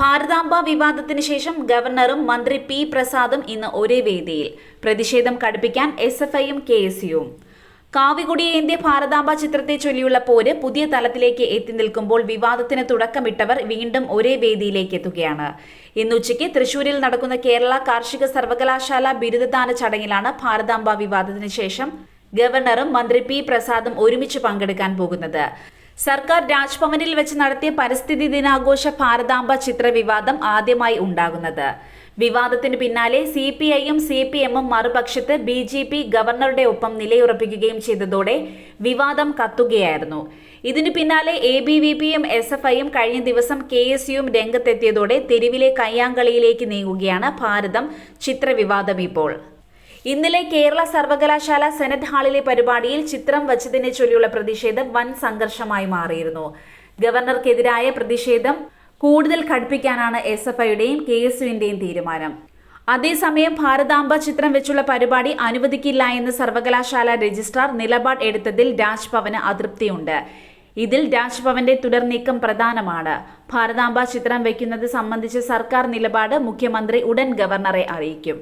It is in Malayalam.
ഭാരതാംബ വിവാദത്തിന് ശേഷം ഗവർണറും മന്ത്രി പി പ്രസാദും ഇന്ന് ഒരേ വേദിയിൽ. പ്രതിഷേധം കടുപ്പിക്കാൻ എസ് എഫ് ഐയും കെ എസ് യുവും. കാവികൊടിയേന്ത്യ ഭാരതാംബ ചിത്രത്തെ ചൊല്ലിയുള്ള പോര് പുതിയ തലത്തിലേക്ക് എത്തി നിൽക്കുമ്പോൾ വിവാദത്തിന് തുടക്കമിട്ടവർ വീണ്ടും ഒരേ വേദിയിലേക്ക് എത്തുകയാണ്. ഇന്ന് ഉച്ചയ്ക്ക് തൃശൂരിൽ നടക്കുന്ന കേരള കാർഷിക സർവകലാശാല ബിരുദദാന ചടങ്ങിലാണ് ഭാരതാംബ വിവാദത്തിന് ശേഷം ഗവർണറും മന്ത്രി പി പ്രസാദും ഒരുമിച്ച് പങ്കെടുക്കാൻ പോകുന്നത്. സർക്കാർ രാജ്ഭവനിൽ വെച്ച് നടത്തിയ പരിസ്ഥിതി ദിനാഘോഷ ഭാരതാംബ ചിത്രവിവാദം ആദ്യമായി ഉണ്ടാകുന്നത്. വിവാദത്തിന് പിന്നാലെ സി പി ഐയും സി പി എമ്മും മറുപക്ഷത്ത് ബി ജെ പി ഗവർണറുടെ ഒപ്പം നിലയുറപ്പിക്കുകയും ചെയ്തതോടെ വിവാദം കത്തുകയായിരുന്നു. ഇതിനു പിന്നാലെ എ ബി വി പിയും എസ് എഫ് ഐയും കഴിഞ്ഞ ദിവസം കെ എസ് യുവും രംഗത്തെത്തിയതോടെ തെരുവിലെ കയ്യാങ്കളിയിലേക്ക് നീങ്ങുകയാണ് ഭാരതം ചിത്രവിവാദം ഇപ്പോൾ. ഇന്നലെ കേരള സർവകലാശാല സെനറ്റ് ഹാളിലെ പരിപാടിയിൽ ചിത്രം വച്ചതിനെ ചൊല്ലിയുള്ള പ്രതിഷേധം വൻ സംഘർഷമായി മാറിയിരുന്നു. ഗവർണർക്കെതിരായ പ്രതിഷേധം കൂടുതൽ കടുപ്പിക്കാനാണ് എസ് എഫ് ഐയുടെയും കെ എസ് യുവിന്റെയും തീരുമാനം. അതേസമയം ഭാരതാംബ ചിത്രം വെച്ചുള്ള പരിപാടി അനുവദിക്കില്ല എന്ന് സർവകലാശാല രജിസ്ട്രാർ നിലപാട് എടുത്തതിൽ രാജ്ഭവന് അതൃപ്തിയുണ്ട്. ഇതിൽ രാജ്ഭവന്റെ തുടർ നീക്കം പ്രധാനമാണ്. ഭാരതാംബ ചിത്രം വയ്ക്കുന്നത് സംബന്ധിച്ച് സർക്കാർ നിലപാട് മുഖ്യമന്ത്രി ഉടൻ ഗവർണറെ അറിയിക്കും.